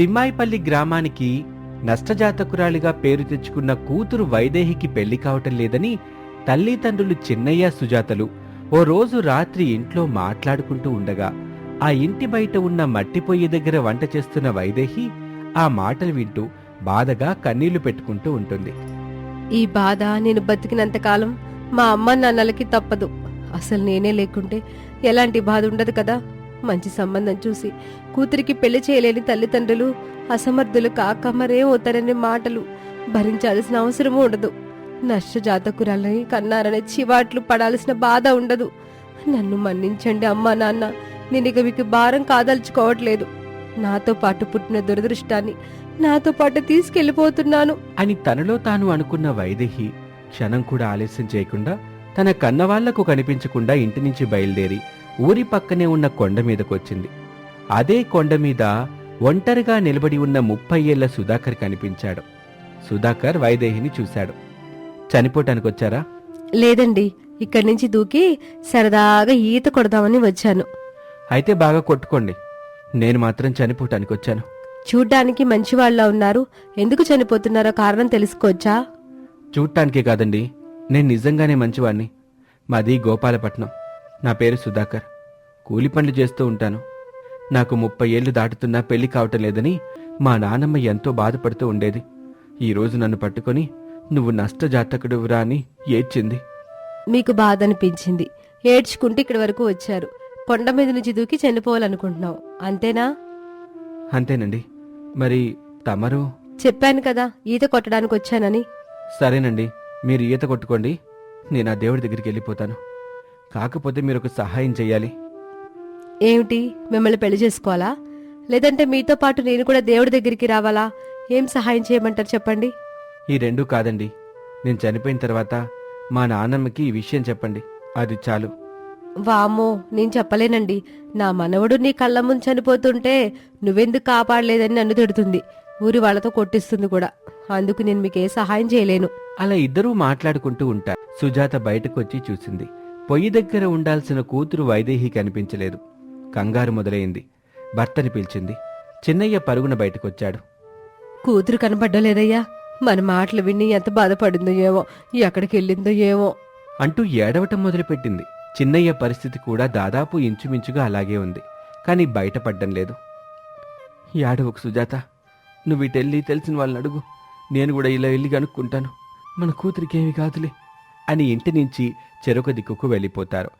తిమ్మాయిపల్లి గ్రామానికి నష్టజాతకురాలిగా పేరు తెచ్చుకున్న కూతురు వైదేహికి పెళ్ళి కావటం లేదని తల్లిదండ్రులు చిన్నయ్య సుజాతలు ఓ రోజు రాత్రి ఇంట్లో మాట్లాడుకుంటూ ఉండగా ఆ ఇంటి బయట ఉన్న మట్టి పొయ్యి దగ్గర వంట చేస్తున్న వైదేహి ఆ మాటలు వింటూ బాధగా కన్నీళ్ళు పెట్టుకుంటూ ఉంటుంది. ఈ బాధ నేను బతికినంతకాలం మా అమ్మ నాన్నలకి తప్పదు. అసలు నేనే లేకుంటే ఎలాంటి బాధ ఉండదు కదా? మంచి సంబంధం చూసి కూతురికి పెళ్ళి చేయలేని తల్లిదండ్రులు అసమర్థులు కాక మరే అవుతారనే మాటలు భరించాల్సిన అవసరమూ ఉండదు. నష్టజాతకురాలని కన్నారనే చివాట్లు పడాల్సిన బాధ ఉండదు. నన్ను మన్నించండి అమ్మా నాన్న నేను ఇక మీకు భారం కాదలుచుకోవట్లేదు. నాతో పాటు పుట్టిన దురదృష్టాన్ని నాతో పాటు తీసుకెళ్ళిపోతున్నాను అని తనలో తాను అనుకున్న వైదేహి క్షణం కూడా ఆలస్యం చేయకుండా తన కన్నవాళ్ళకు కనిపించకుండా ఇంటి నుంచి బయలుదేరి ఊరి పక్కనే ఉన్న కొండ మీదకొచ్చింది. అదే కొండ మీద ఒంటరిగా నిలబడి ఉన్న ముప్పై ఏళ్ళ సుధాకర్ కనిపించాడు. సుధాకర్ వైదేహిని చూశాడు. చనిపోటానికొచ్చారా? లేదండి. ఇక్కడి నుంచి దూకి సరదాగా ఈత కొడదామని వచ్చాను. అయితే బాగా కొట్టుకోండి. నేను మాత్రం చనిపోటానికొచ్చాను. చూడ్డానికి మంచివాళ్ళ ఉన్నారు. ఎందుకు చనిపోతున్నారో కారణం తెలుసుకోవచ్చా? చూడటానికే కాదండి. నేను నిజంగానే మంచివాణ్ణి. మాది గోపాలపట్నం. నా పేరు సుధాకర్. కూలి పనులు చేస్తూ ఉంటాను. నాకు ముప్పై ఏళ్ళు దాటుతున్నా పెళ్ళి కావటం లేదని మా నానమ్మ ఎంతో బాధపడుతూ ఉండేది. ఈ రోజు నన్ను పట్టుకొని నువ్వు నష్టజాతకుడువురా అని ఏడ్చింది. మీకు బాధ అనిపించింది ఏడ్చుకుంటూ ఇక్కడి వరకు వచ్చారు. కొండ మీద నుంచి దూకి చనిపోవాలనుకుంటున్నావు. అంతేనా? అంతేనండి. మరి తమరు? చెప్పాను కదా ఈత కొట్టడానికి వచ్చానని. సరేనండి. మీరు ఈత కొట్టుకోండి. నేను ఆ దేవుడి దగ్గరికి వెళ్ళిపోతాను. కాకపోతే మీరు ఒక సహాయం చెయ్యాలి ఏమిటి? మిమ్మల్ని పెళ్ళి చేసుకోవాలా? లేదంటే మీతో పాటు నేను కూడా దేవుడి దగ్గరికి రావాలా? ఏం సహాయం చేయమంటారు చెప్పండి? ఈ రెండూ కాదండి. నేను చనిపోయిన తర్వాత మా నాన్నమ్మకి ఈ విషయం చెప్పండి. అది చాలు. వామో నేను చెప్పలేనండి. నా మనవడు నీ కళ్ళ ముందు చనిపోతుంటే నువ్వెందుకు కాపాడలేదని నన్ను తిడుతుంది. ఊరి వాళ్ళతో కొట్టిస్తుంది కూడా. అందుకు నేను మీకు ఏ సహాయం చేయలేను. అలా ఇద్దరూ మాట్లాడుకుంటూ ఉంటారు. సుజాత బయటకు వచ్చి చూసింది. పొయ్యి దగ్గర ఉండాల్సిన కూతురు వైదేహి కనిపించలేదు కంగారు మొదలైంది. భర్తని పిలిచింది. చిన్నయ్య పరుగున బయటకొచ్చాడు. కూతురు కనబడ్డలేదయ్యా మన మాటలు విని ఎంత బాధపడిందో ఏమో ఎక్కడికి వెళ్ళిందో ఏమో. అంటూ ఏడవటం మొదలుపెట్టింది. చిన్నయ్య పరిస్థితి కూడా దాదాపు ఇంచుమించుగా అలాగే ఉంది. కానీ బయటపడ్డం లేదు. ఏడవకు సుజాత నువ్వు ఇటెళ్ళి తెలిసిన వాళ్ళని అడుగు. నేను కూడా ఇలా వెళ్ళి కనుక్కుంటాను. మన కూతురికేమీ కాదులే అని ఇంటి నుంచి చెరొక దిక్కుకు వెళ్ళిపోతారు.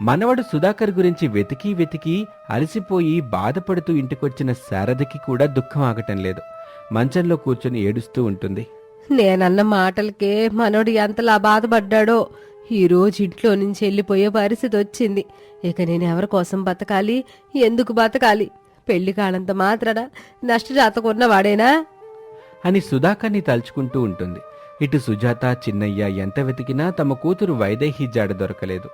మనవడు సుధాకర్ గురించి వెతికి వెతికి అలసిపోయి బాధపడుతూ ఇంటికొచ్చిన శారదకి కూడా దుఃఖం ఆగటం లేదు. మంచంలో కూర్చొని ఏడుస్తూ ఉంటుంది. నేనన్న మాటలకే మనోడు ఎంతలా బాధపడ్డాడో. ఈ రోజు ఇంట్లో నుంచి వెళ్ళిపోయే పరిస్థితి వచ్చింది. ఇక నేను ఎవరి కోసం బతకాలి? ఎందుకు బతకాలి? పెళ్ళి కాలంత మాత్రాన నష్టజాతకున్న వాడేనా అని సుధాకర్ని తలుచుకుంటూ ఉంటుంది. ఇటు సుజాత చిన్నయ్య ఎంత వెతికినా తమ కూతురు వైదేహి జాడ దొరకలేదు.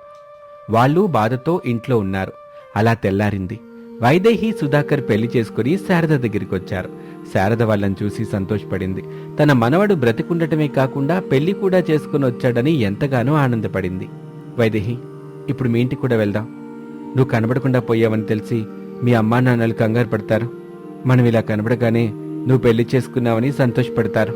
వాళ్ళు బాధతో ఇంట్లో ఉన్నారు. అలా తెల్లారింది. వైదేహి సుధాకర్ పెళ్ళి చేసుకుని శారద దగ్గరికి వచ్చారు శారద వాళ్ళని చూసి సంతోషపడింది. తన మనవడు బ్రతికుండటమే కాకుండా పెళ్ళి కూడా చేసుకుని వచ్చాడని ఎంతగానో ఆనందపడింది. వైదేహి ఇప్పుడు మీ ఇంటికి కూడా వెళ్దాం. నువ్వు కనబడకుండా పోయావని తెలిసి మీ అమ్మా నాన్నలు కంగారు పడతారు. మనం ఇలా కనబడగానే నువ్వు పెళ్ళి చేసుకున్నావని సంతోషపడతారు.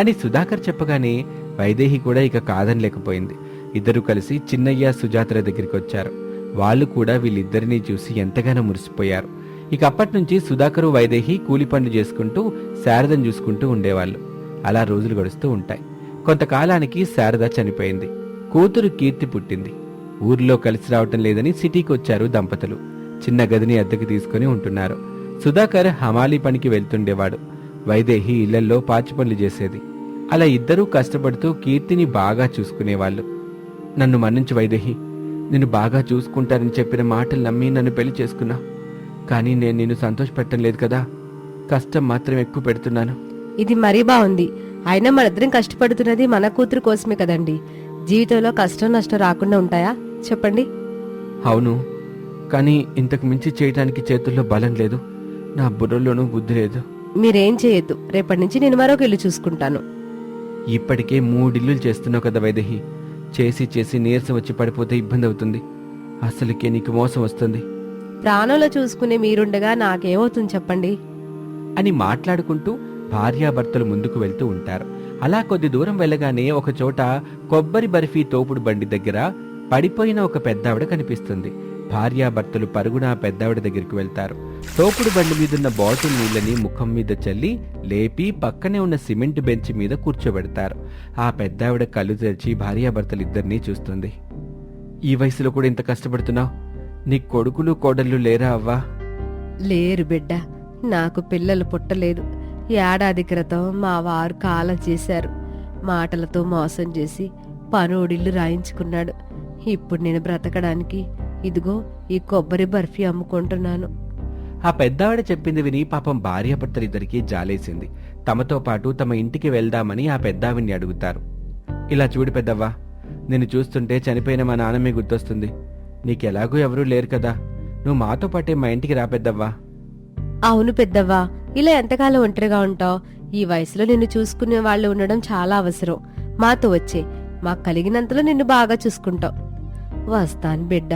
అని సుధాకర్ చెప్పగానే వైదేహి కూడా ఇక కాదనలేకపోయింది. ఇద్దరు కలిసి చిన్నయ్య సుజాతల దగ్గరికి వచ్చారు. వాళ్ళు కూడా వీళ్ళిద్దరినీ చూసి ఎంతగానో మురిసిపోయారు. ఇక అప్పటి నుంచి సుధాకరు వైదేహి కూలి పనులు చేసుకుంటూ శారదను చూసుకుంటూ ఉండేవాళ్ళు. అలా రోజులు గడుస్తూ ఉంటాయి. కొంతకాలానికి శారద చనిపోయింది. కూతురు కీర్తి పుట్టింది. ఊర్లో కలిసి రావటం లేదని సిటీకి వచ్చారు దంపతులు. చిన్న గదిని అద్దెకు తీసుకుని ఉంటున్నారు. సుధాకర్ హమాలీ పనికి వెళ్తుండేవాడు. వైదేహి ఇళ్ళల్లో పాచి పనులు చేసేది. అలా ఇద్దరూ కష్టపడుతూ కీర్తిని బాగా చూసుకునేవాళ్ళు. నన్ను మన్నించు వైదేహి. నిన్ను బాగా చూసుకుంటారని చెప్పిన మాటలు నమ్మి నన్ను పెళ్ళి చేసుకున్నా. కానీ నేను నిన్ను సంతోషపెట్టం లేదు కదా. కష్టం మాత్రం ఎక్కువ పెడుతున్నాను. ఇది మరీ బాగుంది. అయినా మనిద్దరం కష్టపడుతున్నది మన కూతురు కోసమే కదండి. జీవితంలో కష్టం నష్టం రాకుండా ఉంటాయా? చెప్పండి. అవును. కానీ ఇంతకు మించి చేయటానికి చేతుల్లో బలం లేదు. నా బుర్రలోనూ బుద్ధి లేదు. మీరేం చేయొద్దు. రేపటి నుంచి నేను మరొక ఇల్లు చూసుకుంటాను. ఇప్పటికే మూడిల్లులు చేస్తున్నావు కదా వైదేహి. చేసి చేసి నీరసం వచ్చి పడిపోతే ఇబ్బంది అవుతుంది అసలుకే నీకు మోసం వస్తుంది. ప్రాణంలో చూసుకునే మీరుండగా నాకేమవుతుంది చెప్పండి? అని మాట్లాడుకుంటూ భార్యాభర్తలు ముందుకు వెళ్తూ ఉంటారు. అలా కొద్ది దూరం వెళ్ళగానే ఒక చోట కొబ్బరి బర్ఫీ తోపుడు బండి దగ్గర పడిపోయిన ఒక పెద్దావిడ కనిపిస్తుంది. భార్యాభర్తలు పరుగున పెద్దావిడ దగ్గరికి వెళ్తారు. తోపుడు బండి మీదున్న బాటిల్ నీళ్ళని ముఖం మీద చల్లి లేపి పక్కనే ఉన్న సిమెంట్ బెంచ్ మీద కూర్చోబెడతారు. ఆ పెద్దావిడ కళ్ళు తెరిచి భార్యాభర్తలు ఇద్దరినీ చూస్తుంది. ఈ వయసులో కూడా ఇంత కష్టపడుతున్నావు? నీ కొడుకులు కోడళ్ళు లేరా అవ్వా? లేరు బిడ్డ నాకు పిల్లలు పుట్టలేదు. ఏడాది క్రితం మా వారు కాలం చేశారు. మాటలతో మోసం చేసి పనోడిల్లు రాయించుకున్నాడు. ఇప్పుడు నేను బ్రతకడానికి ఇదిగో ఈ కొబ్బరి బర్ఫీ అమ్ముకుంటున్నాను. ఆ పెద్దావిడ చెప్పింది విని పాపం భార్యాభర్తలిద్దరికీ జాలేసింది. తమతో పాటు తమ ఇంటికి వెళ్దామని ఆ పెద్దావిని అడుగుతారు. ఇలా చూడు పెద్దవ్వా నిన్ను చూస్తుంటే చనిపోయిన మా నాన్నమే గుర్తొస్తుంది. నీకెలాగూ ఎవరూ లేరు కదా. నువ్వు మాతో పాటే మా ఇంటికి రా పెద్దవ్వా. అవును పెద్దవ్వా ఇలా ఎంతకాలం ఒంటరిగా ఉంటావు? ఈ వయసులో నిన్ను చూసుకునే వాళ్ళు ఉండడం చాలా అవసరం. మాతో వచ్చే మాకు కలిగినంతలో నిన్ను బాగా చూసుకుంటాం వస్తాను బిడ్డ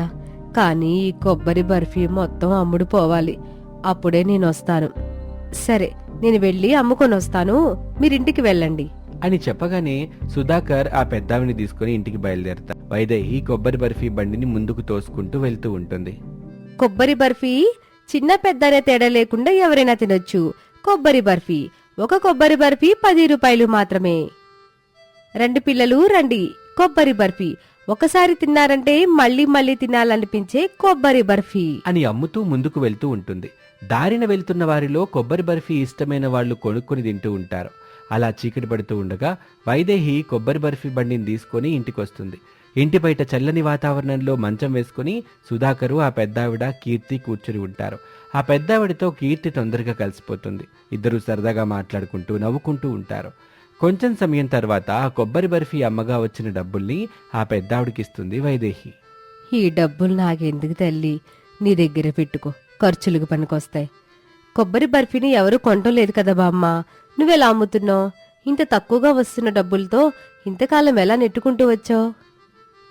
కానీ ఈ కొబ్బరి బర్ఫీ మొత్తం అమ్ముడు పోవాలి. అప్పుడే నేను వస్తాను సరే నేను వెళ్ళి అమ్ముకొని వస్తాను. మీరింటికి వెళ్ళండి. అని చెప్పగానే సుధాకర్ ఆ పెద్దావిని తీసుకుని ఇంటికి బయలుదేరతారు వైదేహి కొబ్బరి బర్ఫీ బండిని ముందుకు తోసుకుంటూ వెళ్తూ ఉంటుంది. కొబ్బరి బర్ఫీ? చిన్న పెద్ద అనే తేడా లేకుండా ఎవరైనా తినొచ్చు. కొబ్బరి బర్ఫీ. ఒక కొబ్బరి బర్ఫీ పది రూపాయలు మాత్రమే. రెండు పిల్లలు రండి. కొబ్బరి బర్ఫీ. ఒకసారి తిన్నారంటే మళ్ళీ మళ్ళీ తినాలనిపించే కొబ్బరి బర్ఫీ. అని అమ్ముతూ ముందుకు వెళ్తూ ఉంటుంది. దారిన వెళ్తున్న వారిలో కొబ్బరి బర్ఫీ ఇష్టమైన వాళ్ళు కొనుక్కొని తింటూ ఉంటారు. అలా చీకటి పడుతూ ఉండగా వైదేహి కొబ్బరి బర్ఫీ బండిని తీసుకొని ఇంటికొస్తుంది. ఇంటి బయట చల్లని వాతావరణంలో మంచం వేసుకుని సుధాకరు ఆ పెద్దావిడ కీర్తి కూర్చుని ఉంటారు. ఆ పెద్దావిడతో కీర్తి తొందరగా కలిసిపోతుంది. ఇద్దరు సరదాగా మాట్లాడుకుంటూ నవ్వుకుంటూ ఉంటారు. కొంచెం సమయం తర్వాత ఆ కొబ్బరి బర్ఫీ అమ్మగా వచ్చిన డబ్బుల్ని ఆ పెద్దావిడికిస్తుంది వైదేహి. ఈ డబ్బులు నాకెందుకు తల్లి? నీ దగ్గర పెట్టుకో. ఖర్చులకు పనికొస్తాయి. కొబ్బరి బర్ఫీని ఎవరు కొనటం లేదు కదా బామ్మ. నువ్వెలా అమ్ముతున్నావు? ఇంత తక్కువగా వస్తున్న డబ్బులతో ఇంతకాలం ఎలా నెట్టుకుంటూ వచ్చావు?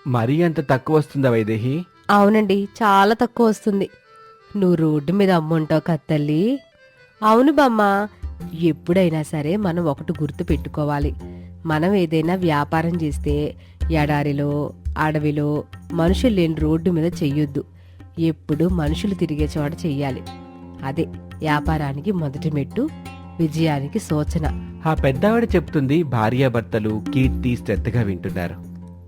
మరీ అంత తక్కువ వస్తుందా వైదేహి? అవునండి చాలా తక్కువ వస్తుంది. నువ్వు రోడ్డు మీద అమ్ముంటావు కత్తల్లి అవును బామ్మ ఎప్పుడైనా సరే మనం ఒకటి గుర్తు పెట్టుకోవాలి. మనం ఏదైనా వ్యాపారం చేస్తే ఎడారిలో అడవిలో మనుషులు లేని రోడ్డు మీద చెయ్యొద్దు. ఎప్పుడు మనుషులు తిరిగే చోట చెయ్యాలి. అదే వ్యాపారానికి మొదటి మెట్టు విజయానికి సూచన. ఆ పెద్దావిడ చెప్తుంది భార్యాభర్తలు కీర్తి శ్రద్ధగా వింటున్నారు.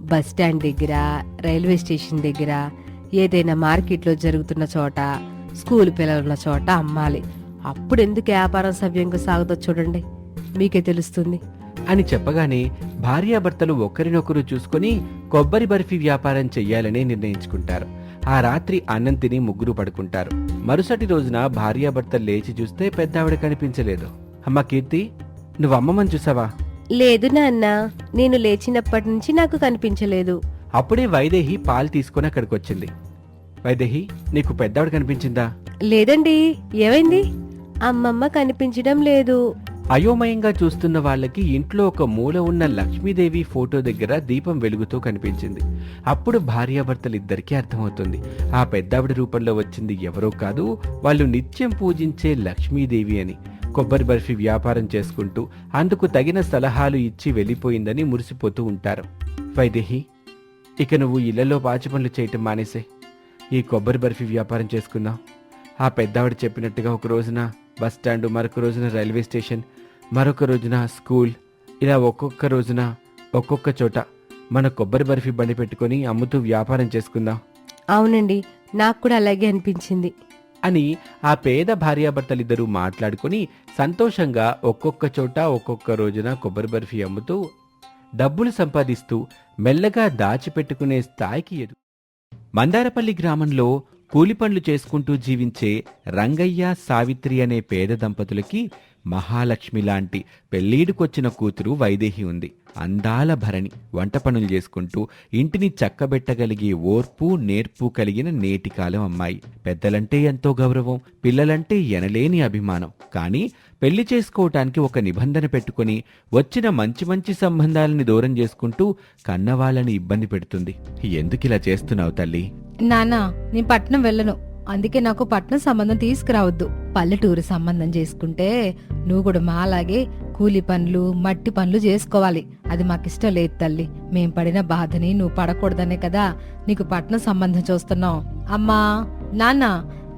బస్ స్టాండ్ దగ్గర రైల్వే స్టేషన్ దగ్గర ఏదైనా మార్కెట్లో జరుగుతున్న చోట స్కూల్ పిల్లలున్న చోట అమ్మాలి. అప్పుడు ఎందుకు వ్యాపారం సవ్యంగా సాగుతో చూడండి. మీకే తెలుస్తుంది. అని చెప్పగానే భార్యాభర్తలు ఒకరినొకరు చూసుకొని కొబ్బరి బర్ఫీ వ్యాపారం చెయ్యాలని నిర్ణయించుకుంటారు. ఆ రాత్రి అన్నం తిని ముగ్గురు పడుకుంటారు. మరుసటి రోజున భార్యాభర్తలు లేచి చూస్తే పెద్దావిడ కనిపించలేదు. అమ్మ కీర్తి నువ్వు అమ్మమ్మని చూసావా? లేదు నాన్న నేను లేచినప్పటి నుంచి నాకు కనిపించలేదు. అప్పుడే వైదేహి పాలు తీసుకొని అక్కడికి వచ్చింది వైదేహి నీకు పెద్దావిడ కనిపించిందా? లేదండి ఏమైంది? అమ్మమ్మ కనిపించడం లేదు. అయోమయంగా చూస్తున్న వాళ్ళకి ఇంట్లో ఒక మూల ఉన్న లక్ష్మీదేవి ఫోటో దగ్గర దీపం వెలుగుతూ కనిపించింది. అప్పుడు భార్యాభర్తలిద్దరికీ అర్థమవుతుంది. ఆ పెద్దావిడ రూపంలో వచ్చింది ఎవరో కాదు వాళ్ళు నిత్యం పూజించే లక్ష్మీదేవి అని. కొబ్బరి బర్ఫీ వ్యాపారం చేసుకుంటూ అందుకు తగిన సలహాలు ఇచ్చి వెళ్ళిపోయిందని మురిసిపోతూ ఉంటారు. వైదేహి ఇక నువ్వు ఇళ్ళలో పాచి పనులు చేయటం మానేసే. ఈ కొబ్బరి బర్ఫీ వ్యాపారం చేసుకుందాం ఆ పెద్దావిడ చెప్పినట్టుగా ఒక రోజున బస్ స్టాండ్ మరొక రోజున రైల్వే స్టేషన్ మరొక రోజున స్కూల్ ఇలా ఒక్కొక్క రోజున ఒక్కొక్క చోట మన కొబ్బరి బర్ఫీ బండి పెట్టుకొని అమ్ముతూ వ్యాపారం చేసుకుందాం. అవునండి నాకు కూడా అలాగే అనిపించింది. అని ఆ పేద భార్యాభర్తలిద్దరూ మాట్లాడుకుని సంతోషంగా ఒక్కొక్క చోట ఒక్కొక్క రోజున కొబ్బరి బర్ఫీ అమ్ముతూ డబ్బులు సంపాదిస్తూ మెల్లగా దాచిపెట్టుకునే స్థాయికి ఎదు. మందారపల్లి గ్రామంలో కూలి పనులు చేసుకుంటూ జీవించే రంగయ్య సావిత్రి అనే పేద దంపతులకి మహాలక్ష్మి లాంటి పెళ్ళీడుకొచ్చిన కూతురు వైదేహి ఉంది. అందాల భరణి వంట పనులు చేసుకుంటూ ఇంటిని చక్కబెట్టగలిగే ఓర్పు నేర్పు కలిగిన నేటి కాలం అమ్మాయి. పెద్దలంటే ఎంతో గౌరవం పిల్లలంటే ఎనలేని అభిమానం. కానీ పెళ్ళి చేసుకోవటానికి ఒక నిబంధన పెట్టుకొని వచ్చిన మంచి మంచి సంబంధాలని దూరం చేసుకుంటూ కన్నవాళ్ళని ఇబ్బంది పెడుతుంది. ఎందుకిలా చేస్తున్నావు తల్లి? నానా నేను పట్నం వెళ్ళను. అందుకే నాకు పట్నం సంబంధం తీసుకురావద్దు. పల్లెటూరు సంబంధం చేసుకుంటే నువ్వు కూడా మాలాగే కూలి పనులు మట్టి పనులు చేసుకోవాలి. అది మాకిష్టం లేదు తల్లి. మేం పడిన బాధని నువ్వు పడకూడదనే కదా. నీకు పట్నం సంబంధం చూస్తున్నావు అమ్మా నాన్న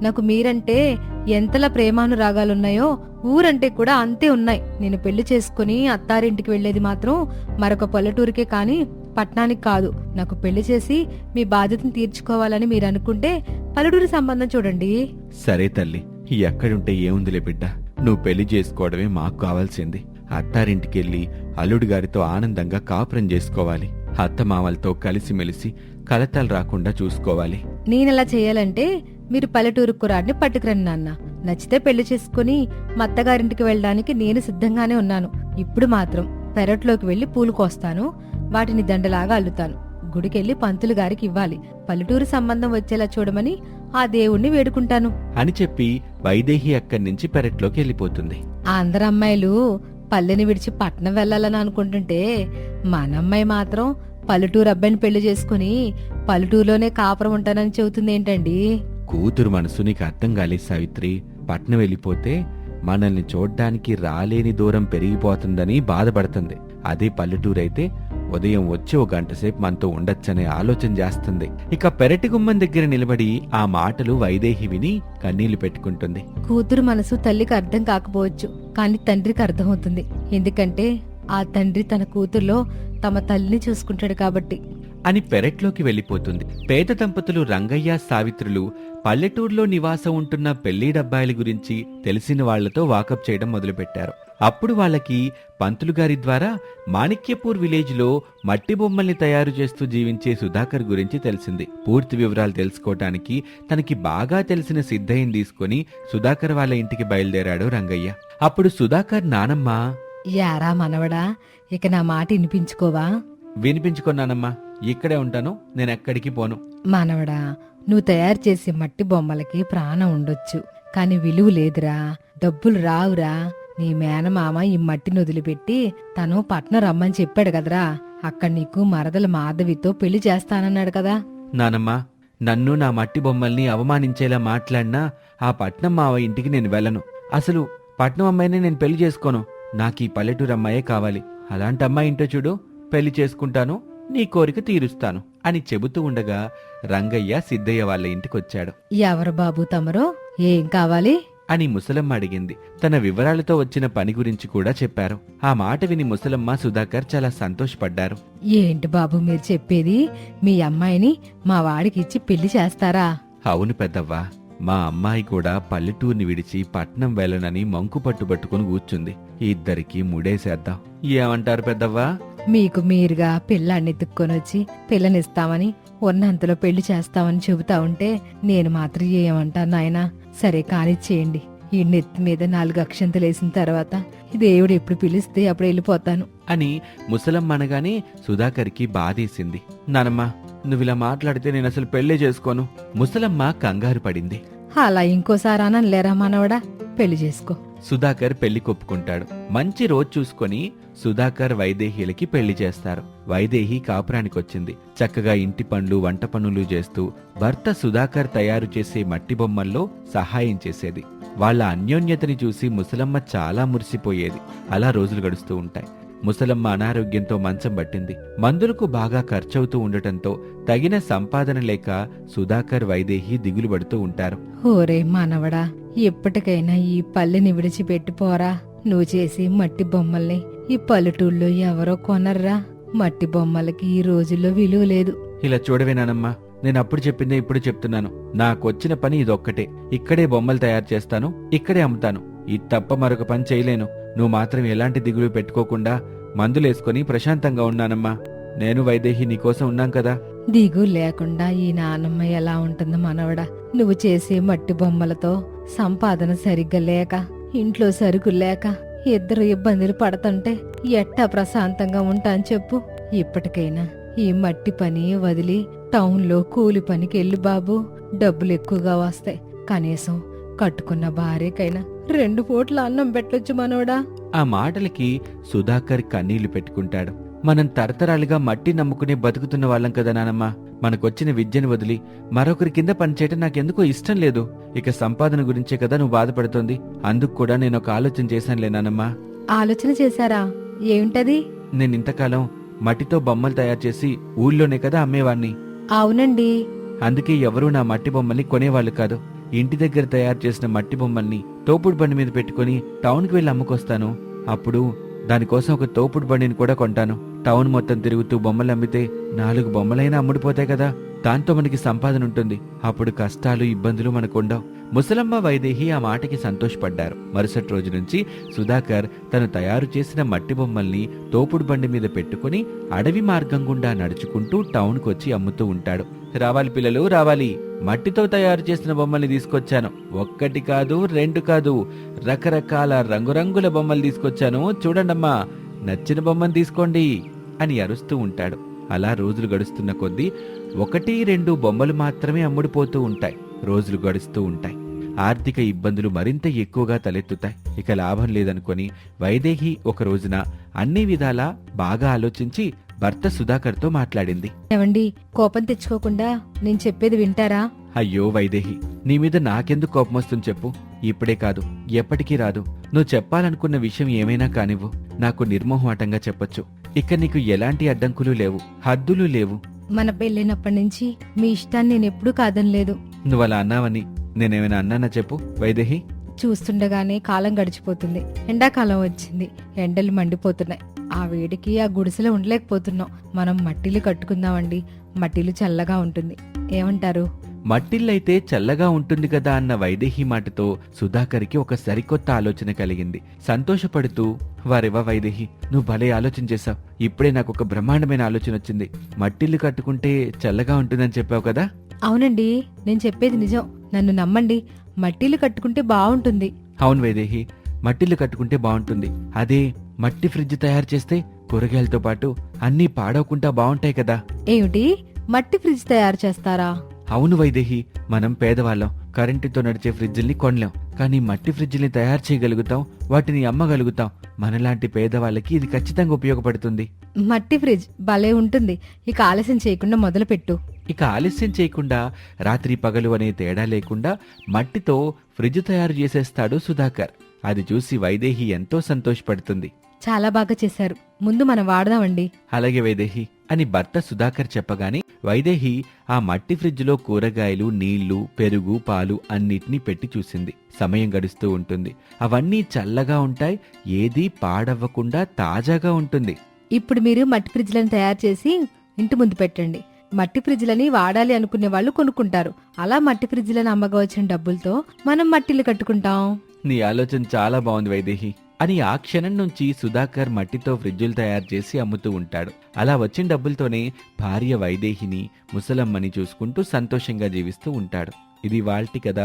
నాకు మీరంటే ఎంతలా ప్రేమానురాగాలున్నాయో ఊరంటే కూడా అంతే ఉన్నాయి. నేను పెళ్ళి చేసుకుని అత్తారింటికి వెళ్ళేది మాత్రం మరొక పల్లెటూరికే కాని పట్నానికి కాదు. నాకు పెళ్ళి చేసి మీ బాధ్యతను తీర్చుకోవాలని మీరు అనుకుంటే పల్లెటూరి సంబంధం చూడండి. సరే తల్లి. ఎక్కడుంటే ఏముందిలే బిడ్డ? నువ్వు పెళ్ళి చేసుకోవడమే మాకు కావాల్సింది. అత్తారింటికెళ్ళి అల్లుడు గారితో ఆనందంగా కాపురం చేసుకోవాలి. అత్తమామలతో కలిసిమెలిసి కలతలు రాకుండా చూసుకోవాలి. నేనెలా చేయాలంటే మీరు పల్లెటూరు కురాడిని పట్టుకురండి నాన్న. నచ్చితే పెళ్ళి చేసుకుని మా అత్తగారింటికి వెళ్ళడానికి నేను సిద్ధంగానే ఉన్నాను. ఇప్పుడు మాత్రం పెరట్లోకి వెళ్ళి పూలు కోస్తాను వాటిని దండలాగా అల్లుతాను. గుడికెళ్ళి పంతులు గారికి ఇవ్వాలి. పల్లెటూరు సంబంధం వచ్చేలా చూడమని ఆ దేవుణ్ణి వేడుకుంటాను. అని చెప్పి వైదేహి అక్కడి నుంచి పెరట్లోకి వెళ్ళిపోతుంది. ఆ అందరు అమ్మాయిలు పల్లెని విడిచి పట్నం వెళ్ళాలని అనుకుంటుంటే మన అమ్మాయి మాత్రం పల్లెటూరు అబ్బాయిని పెళ్ళి చేసుకుని పల్లెటూరులోనే కాపురం ఉంటానని చెబుతుంది ఏంటండి? కూతురు మనసు నీకు అర్థం కాలేదు సావిత్రి. పట్నం వెళ్ళిపోతే మనల్ని చూడ్డానికి రాలేని దూరం పెరిగిపోతుందని బాధపడుతుంది. అదే పల్లెటూరైతే ఉదయం వచ్చి ఒక గంట సేపు మనతో ఉండొచ్చనే ఆలోచన చేస్తుంది. ఇక పెరటి గుమ్మం దగ్గర నిలబడి ఆ మాటలు వైదేహి విని కన్నీళ్ళు పెట్టుకుంటుంది. కూతురు మనసు తల్లికి అర్థం కాకపోవచ్చు కానీ తండ్రికి అర్థమవుతుంది. ఎందుకంటే ఆ తండ్రి తన కూతుర్లో తమ తల్లిని చూసుకుంటాడు కాబట్టి. అని పెరట్లోకి వెళ్ళిపోతుంది. పేద దంపతులు రంగయ్య సావిత్రులు పల్లెటూరులో నివాసం ఉంటున్న పెళ్ళిడబ్బాయిల గురించి తెలిసిన వాళ్ళతో వాకప్ చేయడం మొదలుపెట్టారు. అప్పుడు వాళ్ళకి పంతులు గారి ద్వారా మాణిక్యపూర్ విలేజ్లో మట్టి బొమ్మల్ని తయారు చేస్తూ జీవించే సుధాకర్ గురించి తెలిసింది. పూర్తి వివరాలు తెలుసుకోవటానికి తనకి బాగా తెలిసిన సిద్ధయ్యని తీసుకుని సుధాకర్ వాళ్ళ ఇంటికి బయలుదేరాడు రంగయ్య. అప్పుడు సుధాకర్ నానమ్మ. యారా మనవడా ఇక నా మాట వినిపించుకోవా? వినిపించుకున్నానమ్మా ఇక్కడే ఉంటాను నేను ఎక్కడికి పోను. మనవడా నువ్వు తయారు చేసే మట్టి బొమ్మలకి ప్రాణం ఉండొచ్చు కాని విలువ లేదురా డబ్బులు రావురా. నీ మేనమామ ఈ మట్టిని వదిలిపెట్టి తను పట్నం రమ్మని చెప్పాడు కదరా. అక్కడ నీకు మరదల మాధవితో పెళ్ళి చేస్తానన్నాడు కదా. నానమ్మా నన్ను నా మట్టి బొమ్మల్ని అవమానించేలా మాట్లాడినా ఆ పట్నం మావ ఇంటికి నేను వెళ్ళను. అసలు పట్నం అమ్మాయిని నేను పెళ్ళి చేసుకోను. నాకు ఈ పల్లెటూరు అమ్మాయే కావాలి. అలాంటి అమ్మాయి ఇంటో చూడు పెళ్ళి చేసుకుంటాను నీ కోరిక తీరుస్తాను అని చెబుతూ ఉండగా రంగయ్య సిద్ధయ్య వాళ్ళ ఇంటికొచ్చాడు. ఎవరు బాబు తమరు? ఏం కావాలి? అని ముసలమ్మ అడిగింది. తన వివరాలతో వచ్చిన పని గురించి కూడా చెప్పారు. ఆ మాట విని ముసలమ్మ సుధాకర్ చాలా సంతోషపడ్డారు. ఏంటి బాబు మీరు చెప్పేది? మీ అమ్మాయిని మా వాడికి ఇచ్చి పెళ్ళి చేస్తారా? అవును పెద్దవ్వా. మా అమ్మాయి కూడా పల్లెటూరిని విడిచి పట్నం వెళ్ళనని మంకు పట్టు పట్టుకుని కూర్చుంది. ఇద్దరికి ముడేసేద్దాం. ఏమంటారు పెద్దవ్వా? మీకు మీరుగా పిల్లాన్ని ఎత్తుక్కొని వచ్చి పిల్లనిస్తామని ఉన్నంతలో పెళ్ళి చేస్తామని చెబుతా ఉంటే నేను మాత్రం ఏమంటాను నాయనా? సరే కానిచ్చేయండి ఈ నెత్తి మీద నాలుగు అక్షంతలు వేసిన తర్వాత దేవుడు ఎప్పుడు పిలిస్తే అప్పుడు వెళ్ళిపోతాను. అని ముసలమ్మ అనగానే సుధాకర్కి బాధేసింది. నానమ్మ నువ్విలా మాట్లాడితే నేను అసలు పెళ్ళే చేసుకోను. ముసలమ్మ కంగారు పడింది. అలా ఇంకోసారి అనలేరా మనవడా? పెళ్ళి చేసుకో. సుధాకర్ పెళ్ళి కొప్పుకుంటాడు. మంచి రోజు చూసుకొని సుధాకర్ వైదేహీలకి పెళ్ళి చేస్తారు. వైదేహి కాపురానికొచ్చింది. చక్కగా ఇంటి పనులు వంట పనులు చేస్తూ భర్త సుధాకర్ తయారు చేసే మట్టి బొమ్మల్లో సహాయం చేసేది. వాళ్ళ అన్యోన్యతని చూసి ముసలమ్మ చాలా మురిసిపోయేది. అలా రోజులు గడుస్తూ ఉంటాయి. ముసలమ్మ అనారోగ్యంతో మంచం పట్టింది. మందులకు బాగా ఖర్చవుతూ ఉండటంతో తగిన సంపాదన లేక సుధాకర్ వైదేహి దిగులు పడుతూ ఉంటారు. ఓరే మనవడా ఎప్పటికైనా ఈ పల్లెని విడిచిపెట్టిపోరా. నువ్వు చేసి మట్టి బొమ్మల్ని ఈ పల్లెటూళ్ళలో ఎవరో కొనర్రా. మట్టి బొమ్మలకి ఈ రోజుల్లో విలువ లేదు. ఇలా చూడవేనానమ్మా నేను అప్పుడు చెప్పిందే ఇప్పుడు చెప్తున్నాను. నాకొచ్చిన పని ఇదొక్కటే. ఇక్కడే బొమ్మలు తయారు చేస్తాను ఇక్కడే అమ్ముతాను. ఇది తప్ప మరొక పని చేయలేను. నువ్వు మాత్రం ఎలాంటి దిగులు పెట్టుకోకుండా మందులేసుకొని ప్రశాంతంగా ఉన్నానమ్మా నేను వైదేహి నీకోసం ఉన్నాం కదా. దిగు లేకుండా ఈ నానమ్మ ఎలా ఉంటుంది మనవడా? నువ్వు చేసే మట్టి బొమ్మలతో సంపాదన సరిగ్గా లేక ఇంట్లో సరుకులు లేక ఇద్దరు ఇబ్బందులు పడుతుంటే ఎట్టా ప్రశాంతంగా ఉంటాను చెప్పు. ఇప్పటికైనా ఈ మట్టి పని వదిలి టౌన్లో కూలి పనికి వెళ్ళు బాబు. డబ్బులు ఎక్కువగా వస్తాయి. కనీసం కట్టుకున్న భార్యకైనా రెండు పూట్ల అన్నం పెట్టొచ్చు మనోడా. ఆ మాటలకి సుధాకర్ కన్నీళ్ళు పెట్టుకుంటాడు. మనం తరతరాలుగా మట్టి నమ్ముకునే బతుకుతున్న వాళ్ళం కదా నానమ్మా. మనకొచ్చిన విద్యను వదిలి మరొకరి కింద పనిచేయటం నాకెందుకో ఇష్టం లేదు. ఇక సంపాదన గురించే కదా నువ్వు బాధపడుతోంది. అందుకు కూడా నేను ఒక ఆలోచన చేశానులే నానమ్మా. ఆలోచన చేశారా? ఏమిటది? నేను ఇంతకాలం మట్టితో బొమ్మలు తయారు చేసి ఊళ్ళోనే కదా అమ్మేవాణ్ణి. అవునండి. అందుకే ఎవరూ నా మట్టి బొమ్మల్ని కొనేవాళ్ళు కాదు. ఇంటి దగ్గర తయారు చేసిన మట్టి బొమ్మల్ని తోపుడు బండి మీద పెట్టుకుని టౌన్కి వెళ్ళి అమ్ముకొస్తాను. అప్పుడు దానికోసం ఒక తోపుడు బండిని కూడా కొంటాను. టౌన్ మొత్తం తిరుగుతూ బొమ్మలు అమ్మితే నాలుగు బొమ్మలైనా అమ్ముడిపోతాయి కదా. దాంతో మనకి సంపాదన ఉంటుంది. అప్పుడు కష్టాలు ఇబ్బందులు మనకుండవు. ముసలమ్మ వైదేహి ఆ మాటకి సంతోషపడ్డారు. మరుసటి రోజు నుంచి సుధాకర్ తను తయారు చేసిన మట్టి బొమ్మల్ని తోపుడు బండి మీద పెట్టుకుని అడవి మార్గం గుండా నడుచుకుంటూ టౌన్కు వచ్చి అమ్ముతూ ఉంటాడు. రావాలి పిల్లలు రావాలి. మట్టితో తయారు చేసిన బొమ్మల్ని తీసుకొచ్చాను. ఒక్కటి కాదు రెండు కాదు. రకరకాల రంగురంగుల బొమ్మలు తీసుకొచ్చాను. చూడండమ్మా. నచ్చిన బొమ్మను తీసుకోండి. అని అరుస్తూ ఉంటాడు. అలా రోజులు గడుస్తున్న కొద్దీ ఒకటి రెండు బొమ్మలు మాత్రమే అమ్ముడుపోతూ ఉంటాయి. రోజులు గడుస్తూ ఉంటాయి. ఆర్థిక ఇబ్బందులు మరింత ఎక్కువగా తలెత్తుతాయి. ఇక లాభం లేదనుకొని వైదేహి ఒక రోజున అన్ని విధాలా బాగా ఆలోచించి భర్త సుధాకర్తో మాట్లాడింది. ఏవండి కోపం తెచ్చుకోకుండా నేను చెప్పేది వింటారా? అయ్యో వైదేహి నీ మీద నాకెందుకు కోపం వస్తుంది చెప్పు. ఇప్పుడే కాదు ఎప్పటికీ రాదు. నువ్వు చెప్పాలనుకున్న విషయం ఏమైనా కానివ్వు. నాకు నిర్మోహమాటంగా చెప్పొచ్చు. ఇక నీకు ఎలాంటి అడ్డంకులు లేవు హద్దులు లేవు. మన పెళ్ళైనప్పటి నుంచి మీ ఇష్టాన్ని నేను ఎప్పుడూ కాదనలేదు నువ్వు అలా అన్నావని నేనేమైనా అన్నానా చెప్పు వైదేహి? చూస్తుండగానే కాలం గడిచిపోతుంది. ఎండాకాలం వచ్చింది. ఎండలు మండిపోతున్నాయి. ఆ వేడికి ఆ గుడిసెలో ఉండలేకపోతున్నాం. మనం మట్టిలు కట్టుకుందామండి. మట్టిలు చల్లగా ఉంటుంది. ఏమంటారు? మట్టిల్లైతే చల్లగా ఉంటుంది కదా అన్న వైదేహి మాటతో సుధాకర్కి ఒక సరికొత్త ఆలోచన కలిగింది. సంతోషపడుతూ వారెవా వైదేహి నువ్వు భలే ఆలోచన చేశావు. ఇప్పుడే నాకు ఒక బ్రహ్మాండమైన ఆలోచన వచ్చింది. మట్టిల్లు కట్టుకుంటే చల్లగా ఉంటుందని చెప్పావు కదా? అవునండి నేను చెప్పేది నిజం. నన్ను నమ్మండి మట్టిలు కట్టుకుంటే బాగుంటుంది అవును వైదేహి మట్టిల్లు కట్టుకుంటే బాగుంటుంది అదే మట్టి ఫ్రిడ్జ్ తయారు చేస్తే కూరగాయలతో పాటు అన్నీ పాడవకుండా బాగుంటాయి కదా. ఏమిటి? మట్టి ఫ్రిడ్జ్ తయారు చేస్తారా? అవును వైదేహి మనం పేదవాళ్ళం. కరెంటుతో నడిచే ఫ్రిడ్జిల్ని కొనలేం. కానీ మట్టి ఫ్రిడ్జిల్ని తయారు చేయగలుగుతాం వాటిని అమ్మగలుగుతాం. మనలాంటి పేదవాళ్ళకి ఇది ఖచ్చితంగా ఉపయోగపడుతుంది. మట్టి ఫ్రిడ్జ్ భలే ఉంటుంది. ఇక ఆలస్యం చేయకుండా మొదలుపెట్టు. ఇక ఆలస్యం చేయకుండా రాత్రి పగలు అనే తేడా లేకుండా మట్టితో ఫ్రిడ్జ్ తయారు చేసేస్తాడు సుధాకర్. అది చూసి వైదేహి ఎంతో సంతోషపడుతుంది. చాలా బాగా చేశారు. ముందు మనం వాడదామండి. అలాగే వైదేహి అని భర్త సుధాకర్ చెప్పగానే వైదేహి ఆ మట్టి ఫ్రిడ్జ్లో కూరగాయలు నీళ్ళు పెరుగు పాలు అన్నిటినీ పెట్టి చూసింది. సమయం గడుస్తూ ఉంటుంది. అవన్నీ చల్లగా ఉంటాయి. ఏదీ పాడవ్వకుండా తాజాగా ఉంటుంది. ఇప్పుడు మీరు మట్టి ఫ్రిడ్జ్లను తయారు చేసి ఇంటి ముందు పెట్టండి. మట్టి ఫ్రిడ్జ్లని వాడాలి అనుకునే వాళ్ళు కొనుక్కుంటారు. అలా మట్టి ఫ్రిడ్జ్లను అమ్మగా వచ్చిన డబ్బులతో మనం మట్టిలు కట్టుకుంటాం. నీ ఆలోచన చాలా బాగుంది వైదేహి. అని ఆ క్షణం నుంచి సుధాకర్ మట్టితో ఫ్రిడ్జులు తయారు చేసి అమ్ముతూ ఉంటాడు. అలా వచ్చిన డబ్బులతోనే భార్య వైదేహిని ముసలమ్మని చూసుకుంటూ సంతోషంగా జీవిస్తూ ఉంటాడు. ఇది వాల్టి కథ.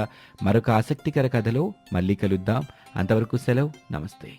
మరొక ఆసక్తికర కథలో మళ్ళీ కలుద్దాం. అంతవరకు సెలవు. నమస్తే.